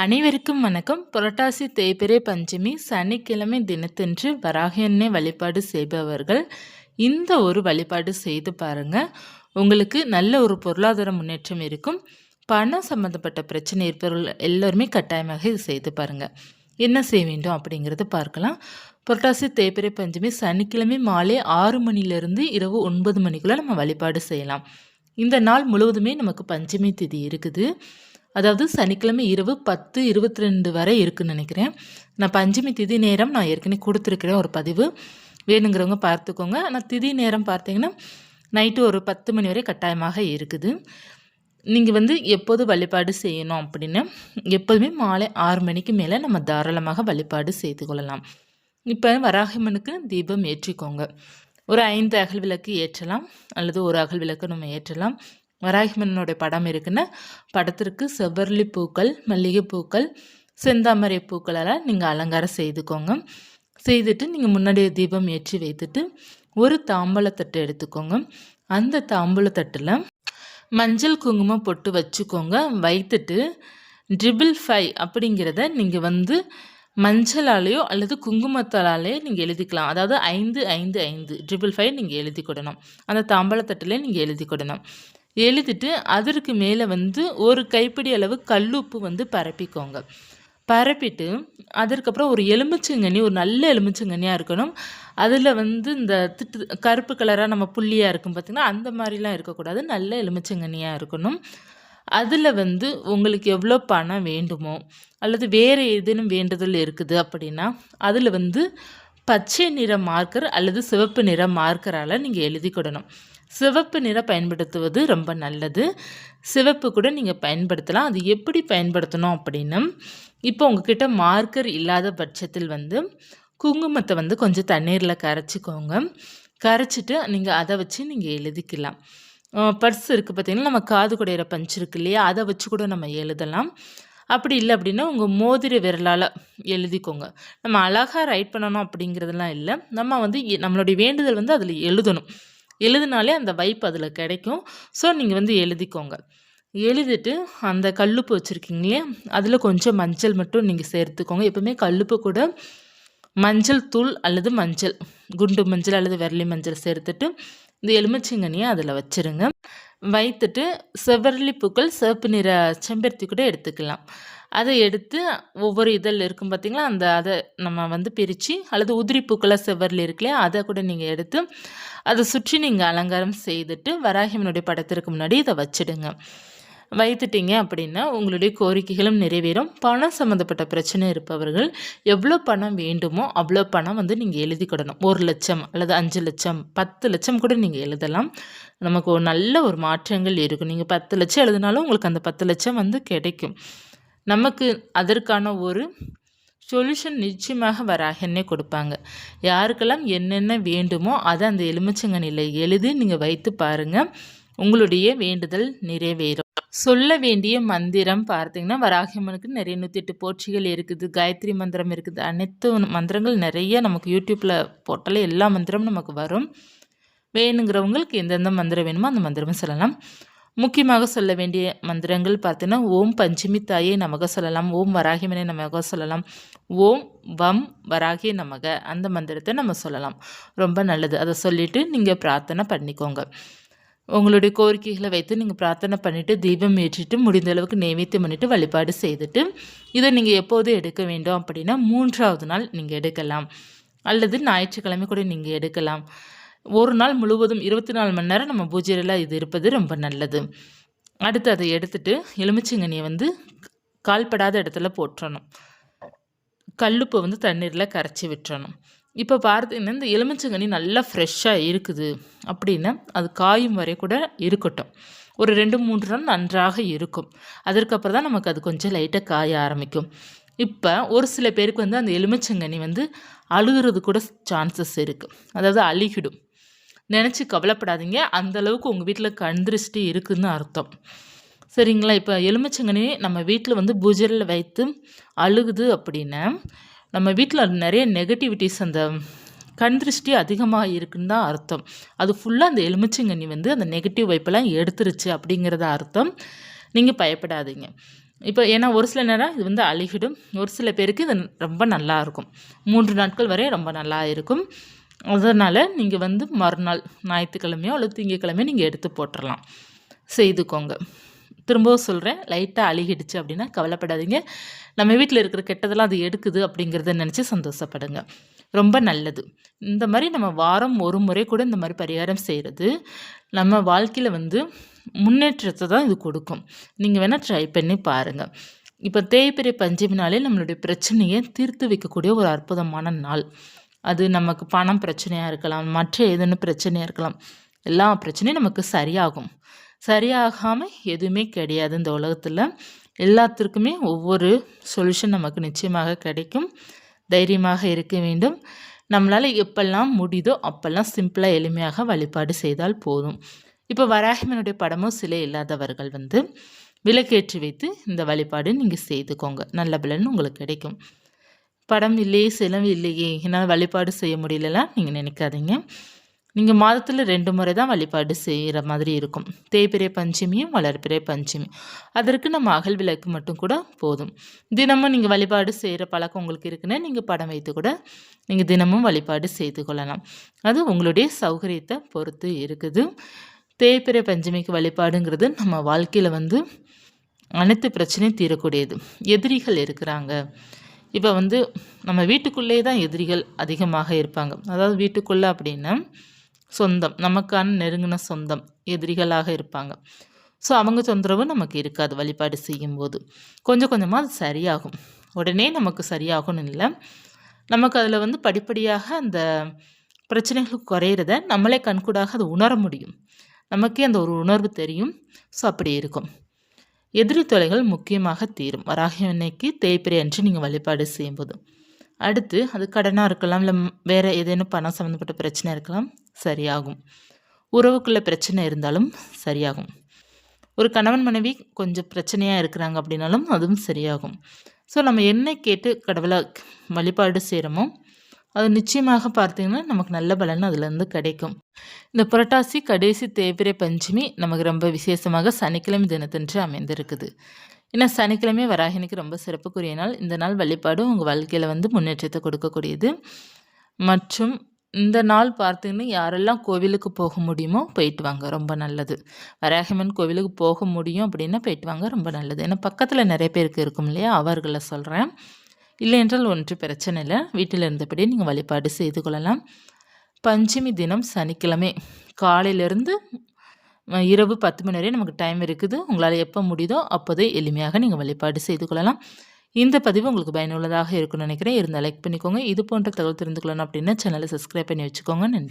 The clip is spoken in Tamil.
அனைவருக்கும் வணக்கம். புரட்டாசி தேய்பிரை பஞ்சமி சனிக்கிழமை தினத்தன்று வராக வழிபாடு செய்பவர்கள் இந்த ஒரு வழிபாடு செய்து பாருங்கள் உங்களுக்கு நல்ல ஒரு பொருளாதார முன்னேற்றம் இருக்கும். பணம் சம்மந்தப்பட்ட பிரச்சனை இருப்பவர்கள் எல்லோருமே கட்டாயமாக இது செய்து பாருங்கள் என்ன செய்ய வேண்டும் அப்படிங்கிறத பார்க்கலாம். புரட்டாசி தேய்பிரை பஞ்சமி சனிக்கிழமை மாலை ஆறு மணிலிருந்து இரவு ஒன்பது மணிக்குள்ளே நம்ம வழிபாடு செய்யலாம். இந்த நாள் முழுவதுமே நமக்கு பஞ்சமி திதி இருக்குது. அதாவது சனிக்கிழமை இரவு பத்து இருபத்தி ரெண்டு வரை இருக்குன்னு நினைக்கிறேன். நான் பஞ்சமி திதி நேரம் நான் ஏற்கனவே கொடுத்துருக்கிறேன் ஒரு பதிவு. வேணுங்கிறவங்க பார்த்துக்கோங்க. ஆனால் திதி நேரம் பார்த்தீங்கன்னா நைட்டு ஒரு பத்து மணி வரை கட்டாயமாக இருக்குது. நீங்கள் வந்து எப்போது வழிபாடு செய்யணும் அப்படின்னு? எப்போதுமே மாலை ஆறு மணிக்கு மேலே நம்ம தாராளமாக வழிபாடு செய்து கொள்ளலாம். இப்போ வராகமனுக்கு தீபம் ஏற்றிக்கோங்க. ஒரு ஐந்து அகல் விளக்கு ஏற்றலாம். அல்லது ஒரு அகல் விளக்கு நம்ம ஏற்றலாம். வராகிமன்னனுடைய படம் இருக்குன்னு படத்திற்கு செவ்வரளி பூக்கள் மல்லிகைப்பூக்கள் செந்தாமரை பூக்களெல்லாம் நீங்கள் அலங்காரம் செய்துக்கோங்க. செய்துட்டு நீங்கள் முன்னாடி தீபம் ஏற்றி வைத்துட்டு ஒரு தாம்பழத்தட்டு எடுத்துக்கோங்க. அந்த தாம்பூலத்தட்டில் மஞ்சள் குங்குமம் பொட்டு வச்சுக்கோங்க. வைத்துட்டு ட்ரிபிள் ஃபைவ் அப்படிங்கிறத நீங்கள் வந்து மஞ்சளாலேயோ அல்லது குங்குமத்தாலேயோ நீங்கள் எழுதிக்கலாம். அதாவது ஐந்து ஐந்து ஐந்து ட்ரிபிள் ஃபைவ் நீங்கள் எழுதி கொடுணும் அந்த தாம்பழத்தட்டிலே நீங்கள் எழுதி கொடுணும் எழுதிட்டு அதற்கு மேலே வந்து ஒரு கைப்பிடி அளவு கல்லுப்பு வந்து பரப்பிக்கோங்க. பரப்பிட்டு அதற்கப்புறம் ஒரு எலுமிச்சங்கனி ஒரு நல்ல எலுமிச்சங்கனியாக இருக்கணும். அதில் வந்து இந்த திட்டு கருப்பு கலராக நம்ம புள்ளியாக இருக்கும் பார்த்திங்கன்னா அந்த மாதிரிலாம் இருக்கக்கூடாது. நல்ல எலுமிச்சங்கனியாக இருக்கணும். அதில் வந்து உங்களுக்கு எவ்வளோ பணம் வேண்டுமோ அல்லது வேறு ஏதேனும் வேண்டுதல் இருக்குது அப்படின்னா அதில் வந்து பச்சை நிற மார்க்கர் அல்லது சிவப்பு நிற மார்க்கரால் நீங்கள் எழுதிக்கொடணும் சிவப்பு நிறம் பயன்படுத்துவது ரொம்ப நல்லது. சிவப்பு கூட நீங்கள் பயன்படுத்தலாம். அது எப்படி பயன்படுத்தணும் அப்படின்னா இப்போ உங்ககிட்ட மார்க்கர் இல்லாத பட்சத்தில் வந்து குங்குமத்தை வந்து கொஞ்சம் தண்ணீரில் கரைச்சிக்கோங்க. கரைச்சிட்டு நீங்கள் அதை வச்சு நீங்கள் எழுதிக்கலாம். பர்ஸ் இருக்குது பார்த்திங்கன்னா நம்ம காது குடையிற பஞ்சு இருக்கு இல்லையா? அதை வச்சு கூட நம்ம எழுதலாம். அப்படி இல்லை அப்படின்னா உங்கள் மோதிர விரலால் எழுதிக்கோங்க. நம்ம அழகாக ரைட் பண்ணணும் அப்படிங்கிறதுலாம் இல்லை. நம்ம வந்து நம்மளுடைய வேண்டுதல் வந்து அதில் எழுதணும். எழுதினாலே அந்த வைப் அதில் கிடைக்கும். ஸோ நீங்கள் வந்து எழுதிக்கோங்க. எழுதிட்டு அந்த கல்லுப்பு வச்சுருக்கீங்களே அதில் கொஞ்சம் மஞ்சள் மட்டும் நீங்கள் சேர்த்துக்கோங்க. எப்பவுமே கல்லுப்பு கூட மஞ்சள் தூள் அல்லது மஞ்சள் குண்டு மஞ்சள் அல்லது விரலி மஞ்சள் சேர்த்துட்டு இந்த எலுமிச்சங்கனியை அதில் வச்சுருங்க. வைத்துட்டு செவ்வரளி பூக்கள் சிவப்பு நிற செம்பருத்தி கூட எடுத்துக்கலாம். அதை எடுத்து ஒவ்வொரு இதழ் இருக்கும் பார்த்திங்களா அந்த அதை நம்ம வந்து பிரித்து அல்லது உதிரி பூக்களாக செவ்வரில் இருக்குல்லையா? அதை கூட நீங்கள் எடுத்து அதை சுற்றி நீங்கள் அலங்காரம் செய்துட்டு வராகிமனுடைய படத்திற்கு முன்னாடி இதை வச்சுடுங்க. வைத்துட்டீங்க அப்படின்னா உங்களுடைய கோரிக்கைகளும் நிறைவேறும். பணம் சம்மந்தப்பட்ட பிரச்சனை இருப்பவர்கள் எவ்வளோ பணம் வேண்டுமோ அவ்வளோ பணம் வந்து நீங்கள் எழுதிக்கிடணும் ஒரு லட்சம் அல்லது அஞ்சு லட்சம் பத்து லட்சம் கூட நீங்கள் எழுதலாம். நமக்கு ஒரு நல்ல ஒரு மாற்றங்கள் இருக்கும். நீங்கள் பத்து லட்சம் எழுதினாலும் உங்களுக்கு அந்த பத்து லட்சம் வந்து கிடைக்கும். நமக்கு அதற்கான ஒரு சொல்யூஷன் நிச்சயமாக வராகன்னே கொடுப்பாங்க. யாருக்கெல்லாம் என்னென்ன வேண்டுமோ அதை அந்த எலுமிச்சங்கனியில் எழுதி நீங்கள் வைத்து பாருங்கள் உங்களுடைய வேண்டுதல் நிறைவேறும். சொல்ல வேண்டிய மந்திரம் பார்த்தீங்கன்னா வராகியம்மனுக்கு நிறைய நூற்றி எட்டு போற்றிகள் இருக்குது காயத்ரி மந்திரம் இருக்குது. அனைத்து மந்திரங்கள் நிறைய நமக்கு யூடியூப்பில் போட்டாலே எல்லா மந்திரமும் நமக்கு வரும். வேணுங்கிறவங்களுக்கு எந்தெந்த மந்திரம் வேணுமோ அந்த மந்திரமும் சொல்லலாம். முக்கியமாக சொல்ல வேண்டிய மந்திரங்கள் பார்த்தீங்கன்னா ஓம் பஞ்சமி தாயை நமக சொல்லலாம் ஓம் வராகிமனை நமக சொல்லலாம் ஓம் வம் வராகி நமக அந்த மந்திரத்தை நம்ம சொல்லலாம். ரொம்ப நல்லது. அதை சொல்லிவிட்டு நீங்கள் பிரார்த்தனை பண்ணிக்கோங்க. உங்களுடைய கோரிக்கைகளை வைத்து நீங்கள் பிரார்த்தனை பண்ணிவிட்டு தீபம் ஏற்றிட்டு முடிந்த அளவுக்கு நைவேத்தியம் பண்ணிவிட்டு வழிபாடு செய்துட்டு இதை நீங்கள் எப்போது எடுக்க வேண்டும் அப்படின்னா மூன்றாவது நாள் நீங்கள் எடுக்கலாம். அல்லது ஞாயிற்றுக்கிழமை கூட நீங்கள் எடுக்கலாம். ஒரு நாள் முழுவதும் இருபத்தி நாலு மணி நேரம் நம்ம பூஜையில் இது இருப்பது ரொம்ப நல்லது. அடுத்து அதை எடுத்துட்டு எலுமிச்சங்கனியை வந்து கால்படாத இடத்துல போட்டுறணும் கல்லுப்பை வந்து தண்ணீரில் கரைச்சி விட்டுறணும். இப்போ பார்த்தீங்கன்னா இந்த எலுமிச்சங்கனி நல்லா ஃப்ரெஷ்ஷாக இருக்குது அப்படின்னா அது காயும் வரை கூட இருக்கட்டும். ஒரு ரெண்டு மூன்று நாள் நன்றாக இருக்கும். அதற்கப்புறம் தான் நமக்கு அது கொஞ்சம் லைட்டாக காய ஆரம்பிக்கும். இப்போ ஒரு சில பேருக்கு வந்து அந்த எலுமிச்சங்கனி வந்து அழுகிறது கூட சான்சஸ் இருக்குது அதாவது அழுகிடும். நினச்சி கவலைப்படாதீங்க. அந்தளவுக்கு உங்கள் வீட்டில் கண் திருஷ்டி இருக்குதுன்னு அர்த்தம். சரிங்களா? இப்போ எலுமிச்சங்கனி நம்ம வீட்டில் வந்து பூஜையில் வைத்து அழுகுது அப்படின்னா நம்ம வீட்டில் நிறைய நெகட்டிவிட்டிஸ் அந்த கண் திருஷ்டி அதிகமாக இருக்குன்னு தான் அர்த்தம். அது ஃபுல்லாக அந்த எலுமிச்சங்கனி வந்து அந்த நெகட்டிவ் வைப்பெல்லாம் எடுத்துருச்சு அப்படிங்கிறத அர்த்தம். நீங்கள் பயப்படாதீங்க. இப்போ ஏன்னா ஒரு சில நேரம் இது வந்து அழுகிடும். ஒரு சில பேருக்கு இது ரொம்ப நல்லா இருக்கும். மூன்று நாட்கள் வரை ரொம்ப நல்லா இருக்கும். அதனால் நீங்கள் வந்து மறுநாள் ஞாயிற்றுக்கிழமையோ அல்லது திங்கக்கிழமையோ நீங்கள் எடுத்து போட்டுடலாம் செய்துக்கோங்க. திரும்பவும் சொல்கிறேன் லைட்டாக அழுகிடுச்சு அப்படின்னா கவலைப்படாதீங்க. நம்ம வீட்டில் இருக்கிற கெட்டதெல்லாம் அது எடுக்குது அப்படிங்கிறத நினச்சி சந்தோஷப்படுங்க. ரொம்ப நல்லது. இந்த மாதிரி நம்ம வாரம் ஒரு முறை கூட இந்த மாதிரி பரிகாரம் செய்கிறது நம்ம வாழ்க்கையில் வந்து முன்னேற்றத்தை தான் இது கொடுக்கும். நீங்கள் வேணால் ட்ரை பண்ணி பாருங்கள் இப்போ தேய்பிரை பஞ்சமினாலே நம்மளுடைய பிரச்சனையை தீர்த்து வைக்கக்கூடிய ஒரு அற்புதமான நாள். அது நமக்கு பணம் பிரச்சனையாக இருக்கலாம் மற்ற ஏதேனும் பிரச்சனையாக இருக்கலாம். எல்லா பிரச்சனையும் நமக்கு சரியாகும். சரியாகாமல் எதுவுமே கிடையாது இந்த உலகத்தில். எல்லாத்திற்குமே ஒவ்வொரு சொல்யூஷன் நமக்கு நிச்சயமாக கிடைக்கும். தைரியமாக இருக்க வேண்டும். நம்மளால் எப்பெல்லாம் முடியுதோ அப்போல்லாம் சிம்பிளாக எளிமையாக வழிபாடு செய்தால் போதும். இப்போ வராகிமனுடைய படமும் சிலை இல்லாதவர்கள் வந்து விளக்கேற்றி வைத்து இந்த வழிபாடு நீங்கள் செய்துக்கோங்க. நல்ல பலன் உங்களுக்கு கிடைக்கும். படம் இல்லையே செலவு இல்லையே. என்னால் வழிபாடு செய்ய முடியலலாம் நீங்கள் நினைக்காதீங்க. நீங்கள் மாதத்தில் ரெண்டு முறை தான் வழிபாடு செய்கிற மாதிரி இருக்கும். தேய்பிரை பஞ்சமியும் வளர்பிறை பஞ்சமி. அதற்கு நம்ம அகல் விளக்கு மட்டும் கூட போதும். தினமும் நீங்கள் வழிபாடு செய்கிற பழக்கம் உங்களுக்கு இருக்குன்னா நீங்கள் படம் வைத்து கூட நீங்கள் தினமும் வழிபாடு செய்து கொள்ளலாம். அது உங்களுடைய சௌகரியத்தை பொறுத்து இருக்குது. தேய்பிரை பஞ்சமிக்கு வழிபாடுங்கிறது நம்ம வாழ்க்கையில் வந்து அனைத்து பிரச்சனையும் தீரக்கூடியது. எதிரிகள் இருக்கிறாங்க. இப்போ வந்து நம்ம வீட்டுக்குள்ளேயே தான் எதிரிகள் அதிகமாக இருப்பாங்க. அதாவது வீட்டுக்குள்ளே அப்படின்னா சொந்தம் நமக்கான நெருங்கின சொந்தம் எதிரிகளாக இருப்பாங்க. ஸோ அவங்க தொந்தரவு நமக்கு இருக்காது வழிபாடு செய்யும்போது. கொஞ்சம் கொஞ்சமாக அது சரியாகும். உடனே நமக்கு சரியாகும்னு இல்லை. நமக்கு அதில் வந்து படிப்படியாக அந்த பிரச்சனைகள் குறையிறத நம்மளே கண்கூடாக அதை உணர முடியும். நமக்கே அந்த ஒரு உணர்வு தெரியும். ஸோ அப்படி இருக்கும். எதிரி தொலைகள் முக்கியமாக தீரும். வராகி அன்னைக்கு தேய்பிரை அன்று நீங்கள் வழிபாடு செய்யும்போது. அடுத்து அது கடனாக இருக்கலாம் இல்லை வேறு ஏதேனும் பணம் சம்மந்தப்பட்ட பிரச்சனை இருக்கலாம் சரியாகும். உறவுக்குள்ளே பிரச்சனை இருந்தாலும் சரியாகும். ஒரு கணவன் மனைவி கொஞ்சம் பிரச்சனையாக இருக்கிறாங்க அப்படின்னாலும் அதுவும் சரியாகும். ஸோ நம்ம என்ன கேட்டு கடவுளை வழிபாடு செய்கிறோமோ அது நிச்சயமாக பார்த்தீங்கன்னா நமக்கு நல்ல பலன் அதுலேருந்து கிடைக்கும். இந்த புரட்டாசி கடைசி தேய்பிரை பஞ்சமி நமக்கு ரொம்ப விசேஷமாக சனிக்கிழமை தினத்தன்று அமைந்திருக்குது. ஏன்னா சனிக்கிழமை வராகினிக்கு ரொம்ப சிறப்புக்குரிய நாள். இந்த நாள் வழிபாடு உங்கள் வாழ்க்கையில் வந்து முன்னேற்றத்தை கொடுக்கக்கூடியது. மற்றும் இந்த நாள் பார்த்தீங்கன்னா யாரெல்லாம் கோவிலுக்கு போக முடியுமோ போயிட்டு வாங்க ரொம்ப நல்லது. வராகமன் கோவிலுக்கு போக முடியும் அப்படின்னா போயிட்டு வாங்க ரொம்ப நல்லது. ஏன்னா பக்கத்தில் நிறைய பேருக்கு இருக்கும் இல்லையா? அவர்களை சொல்கிறேன் இல்லை என்றால் ஒன்று பிரச்சனை இல்லை. வீட்டில் இருந்தபடியே நீங்கள் வழிபாடு செய்து கொள்ளலாம். பஞ்சமி தினம் சனிக்கிழமை. காலையிலேருந்து இரவு பத்து மணி வரையும் நமக்கு டைம் இருக்குது. உங்களால் எப்போ முடியுதோ அப்போதே எளிமையாக நீங்கள் வழிபாடு செய்து கொள்ளலாம். இந்த பதிவு உங்களுக்கு பயனுள்ளதாக இருக்கும்னு நினைக்கிறேன். இருந்தால் லைக் பண்ணிக்கோங்க. இது போன்ற தகவல் தெரிந்து கொள்ளணும் அப்படின்னா சேனலை சப்ஸ்கிரைப் பண்ணி வச்சுக்கோங்க. நன்றி.